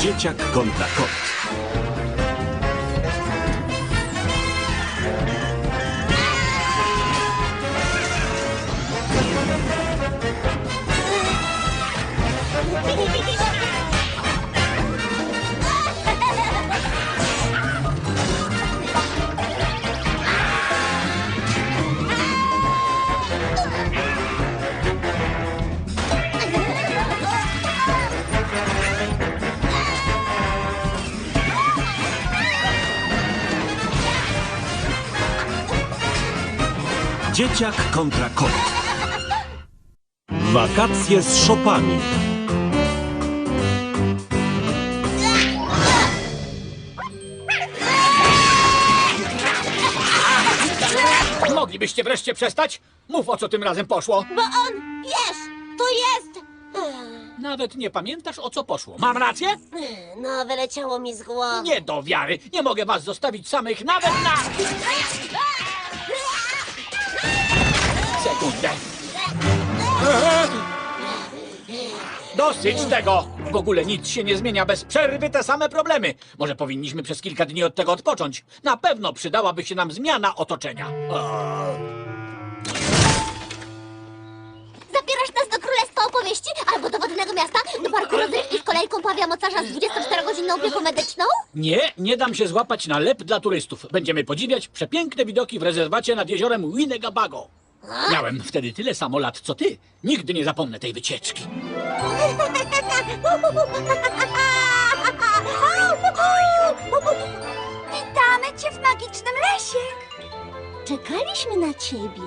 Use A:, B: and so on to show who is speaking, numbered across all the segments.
A: Dzieciak kontra kot. Dzieciak kontra kot. Wakacje z szopami.
B: Moglibyście wreszcie przestać? Mów o co tym razem poszło.
C: Bo on, wiesz, to jest...
B: Nawet nie pamiętasz o co poszło. Mam rację?
C: No, wyleciało mi z głowy.
B: Nie do wiary. Nie mogę was zostawić samych nawet na... Sekundę. Dosyć tego! W ogóle nic się nie zmienia bez przerwy, te same problemy. Może powinniśmy przez kilka dni od tego odpocząć. Na pewno przydałaby się nam zmiana otoczenia.
C: Zabierasz nas do Królestwa Opowieści albo do Wodnego Miasta, do Parku Rozrywki z kolejką Pawia Mocarza z 24-godzinną opieką medyczną?
B: Nie, nie dam się złapać na lep dla turystów. Będziemy podziwiać przepiękne widoki w rezerwacie nad jeziorem Winnegabago. Miałem wtedy tyle samo lat co ty. Nigdy nie zapomnę tej wycieczki.
C: Witamy cię w magicznym lesie. Czekaliśmy na ciebie.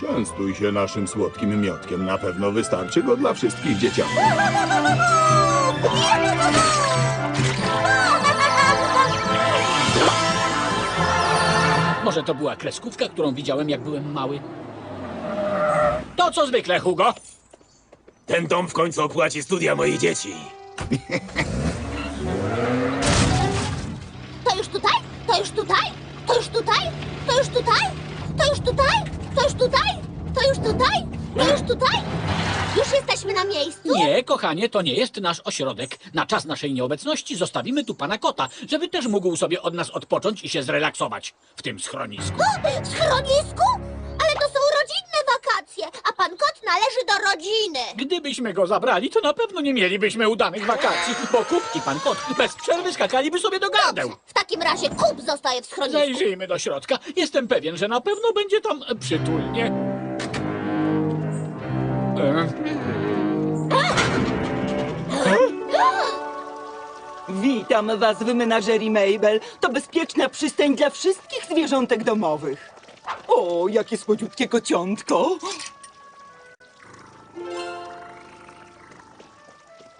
D: Częstuj się naszym słodkim miotkiem. Na pewno wystarczy go dla wszystkich dzieciaków.
B: Może to była kreskówka, którą widziałem jak byłem mały. To co zwykle, Hugo.
E: Ten dom w końcu opłaci studia moich dzieci.
C: To już tutaj? To już tutaj? To już tutaj? To już tutaj? To już tutaj? To już tutaj? To już tutaj? To już tutaj? Już jesteśmy na miejscu?
B: Nie, kochanie, to nie jest nasz ośrodek. Na czas naszej nieobecności zostawimy tu pana kota, żeby też mógł sobie od nas odpocząć i się zrelaksować w tym schronisku.
C: W schronisku? Wakacje, a pan kot należy do rodziny.
B: Gdybyśmy go zabrali, to na pewno nie mielibyśmy udanych wakacji, bo kup i pan kot bez przerwy skakaliby sobie do gardeł.
C: W takim razie kup zostaje w schronisku.
B: Zajrzyjmy do środka. Jestem pewien, że na pewno będzie tam e, przytulnie. E,
F: Witam was w menażerii Mabel. To bezpieczna przystań dla wszystkich zwierzątek domowych. O, jakie słodziutkie kociątko.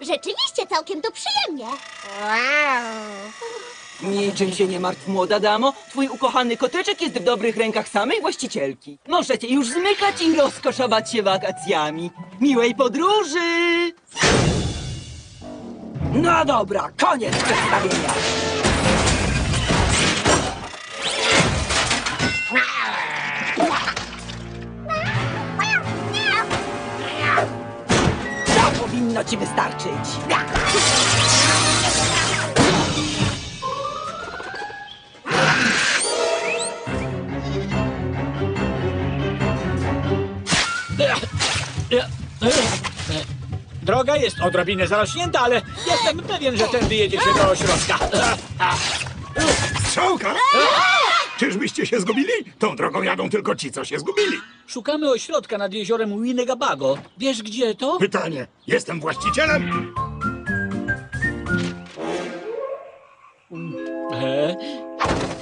C: Rzeczywiście całkiem to przyjemnie.
F: Niczym się nie martw, młoda damo. Twój ukochany koteczek jest w dobrych rękach samej właścicielki. Możecie już zmykać i rozkoszować się wakacjami. Miłej podróży! No dobra, koniec przedstawienia. Powinno ci wystarczyć.
B: Droga jest odrobinę zarośnięta, ale jestem pewien, że tędy jedziecie do ośrodka.
D: Strzałka! Czyżbyście się zgubili? Tą drogą jadą tylko ci, co się zgubili.
B: Szukamy ośrodka nad jeziorem Winnegabago. Wiesz gdzie to?
D: Pytanie. Jestem właścicielem?
B: E,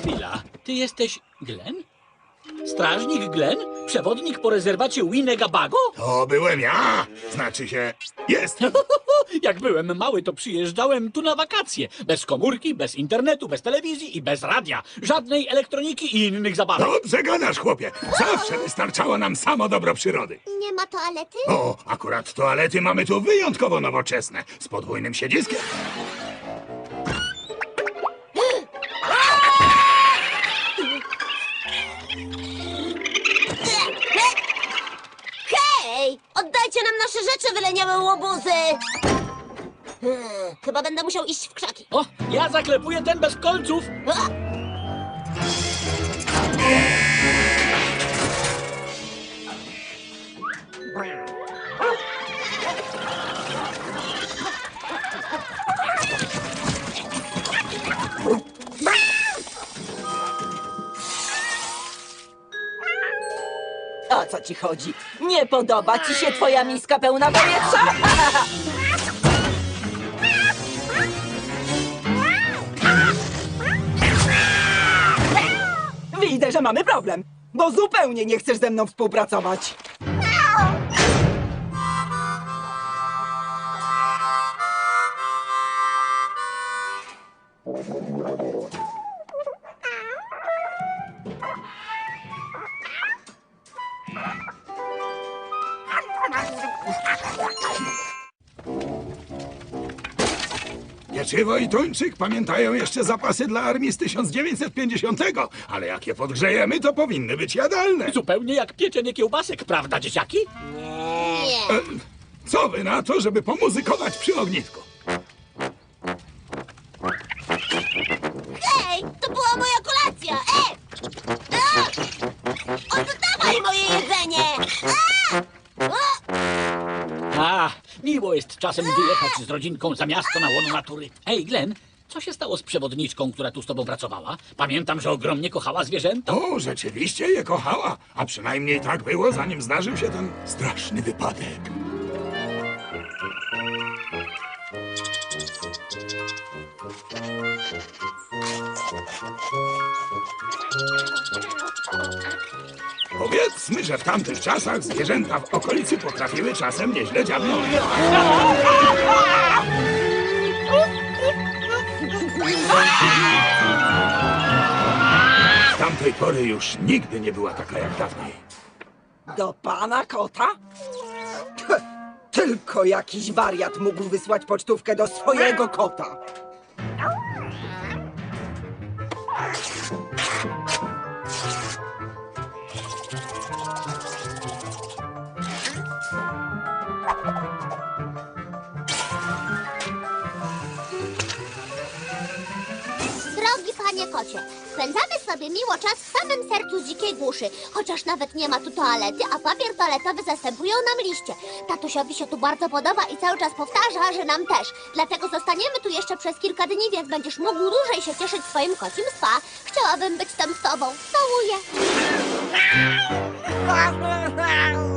B: chwila. Ty jesteś Glen? Strażnik Glen? Przewodnik po rezerwacie Winnegabago?
D: To byłem ja. Znaczy się, jest.
B: Jak byłem mały, to przyjeżdżałem tu na wakacje. Bez komórki, bez internetu, bez telewizji i bez radia. Żadnej elektroniki i innych zabawek.
D: Dobrze gadasz, chłopie. Zawsze wystarczało nam samo dobro przyrody.
C: Nie ma toalety?
D: O, akurat toalety mamy tu wyjątkowo nowoczesne. Z podwójnym siedziskiem.
C: Hej! Oddajcie nam nasze rzeczy, wyleniałe łobuzy! Hmm, Chyba będę musiał iść w krzaki.
B: O, ja zaklepuję ten bez kolców.
C: A!
F: Ci chodzi? Nie podoba ci się twoja miska pełna powietrza? Widzę, że mamy problem, bo zupełnie nie chcesz ze mną współpracować.
D: Pieczywo i tuńczyk pamiętają jeszcze zapasy dla armii z 1950, ale jak je podgrzejemy, to powinny być jadalne.
B: Zupełnie jak pieczenie kiełbasek, prawda, dzieciaki?
C: Nie.
D: Co wy na to, żeby pomuzykować przy ognisku?
B: Jest czasem wyjechać z rodzinką za miasto na łono natury. Ej, Glenn, co się stało z przewodniczką, która tu z tobą pracowała? Pamiętam, że ogromnie kochała zwierzęta.
D: O, rzeczywiście je kochała, a przynajmniej tak było, zanim zdarzył się ten straszny wypadek. Powiedzmy, że w tamtych czasach zwierzęta w okolicy potrafiły czasem nieźle dziabnąć. Z tamtej pory już nigdy nie była taka jak dawniej.
F: Do pana kota? Tylko jakiś wariat mógł wysłać pocztówkę do swojego kota.
C: Drogi panie kocie, spędzamy sobie miło czas w samym sercu dzikiej głuszy, chociaż nawet nie ma tu toalety, a papier toaletowy zastępują nam liście. Tatusiowi się tu bardzo podoba i cały czas powtarza, że nam też. Dlatego zostaniemy tu jeszcze przez kilka dni, więc będziesz mógł dłużej się cieszyć swoim kocim spa. Chciałabym być tam z tobą. Całuję.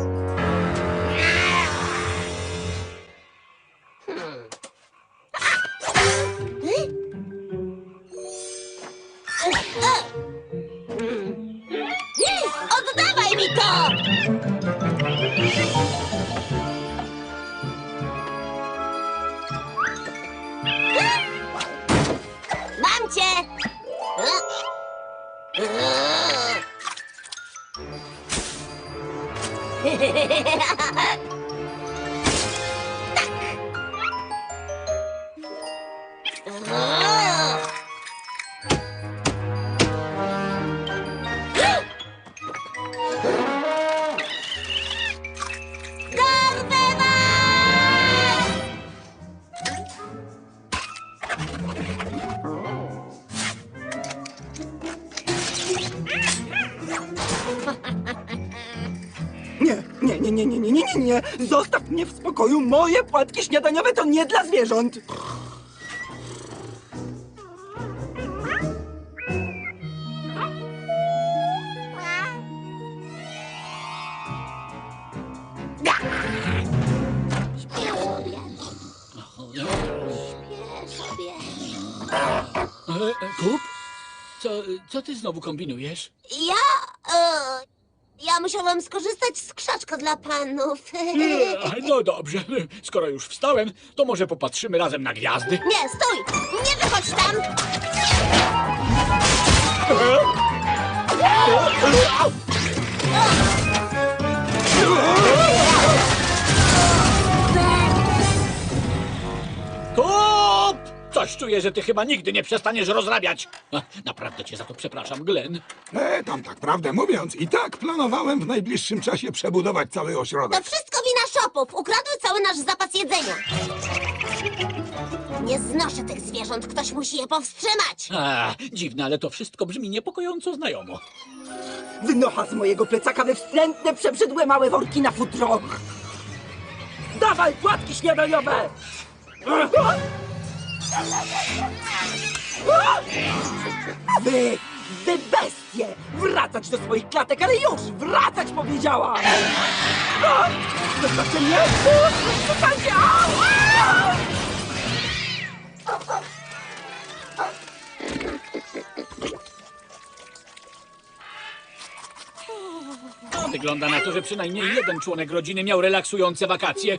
C: みた。
F: nie, nie, nie, nie, nie, nie, nie! Zostaw mnie w spokoju! Moje płatki śniadaniowe to nie dla zwierząt!
B: E, e, Kup? Co, co ty znowu kombinujesz?
C: Ja ja musiałam skorzystać z krzaczka dla panów.
B: E, No dobrze, skoro już wstałem, to może popatrzymy razem na gwiazdy.
C: Nie, stój! Nie wychodź tam!
B: Kup! Coś czuję, że ty chyba nigdy nie przestaniesz rozrabiać. Ach, Naprawdę cię za to przepraszam, Glenn.
D: E, tam tak prawdę mówiąc, i tak planowałem w najbliższym czasie przebudować cały
C: To
D: ośrodek.
C: wszystko wina szopów. Ukradły cały nasz zapas jedzenia. Nie znoszę tych zwierząt. Ktoś musi je powstrzymać.
B: A, dziwne, ale to wszystko brzmi niepokojąco znajomo.
F: Wynocha z mojego plecaka we wstrętne, przebrzydłe małe worki na futro. Dawaj płatki śniadaniowe! Wy, wy bestie! Wracać do swoich klatek, ale już! Wracać powiedziałam! Zostawcie mnie! Zostawcie! Au! Au!
B: Wygląda na to, że przynajmniej jeden członek rodziny miał relaksujące wakacje.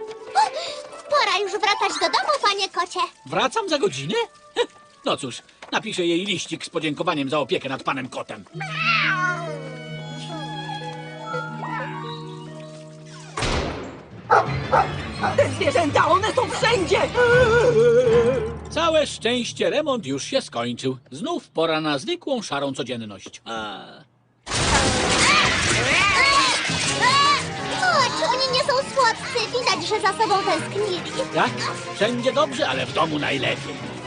C: Pora już wracać do domu, panie kocie.
B: Wracam za godzinę? No cóż, napiszę jej liścik z podziękowaniem za opiekę nad panem kotem.
F: Te zwierzęta, one są wszędzie!
B: Całe szczęście, remont już się skończył. Znów pora na zwykłą, szarą codzienność. A...
C: słodcy? Widać, że za sobą tęsknili.
B: Tak? Wszędzie dobrze, ale w domu najlepiej.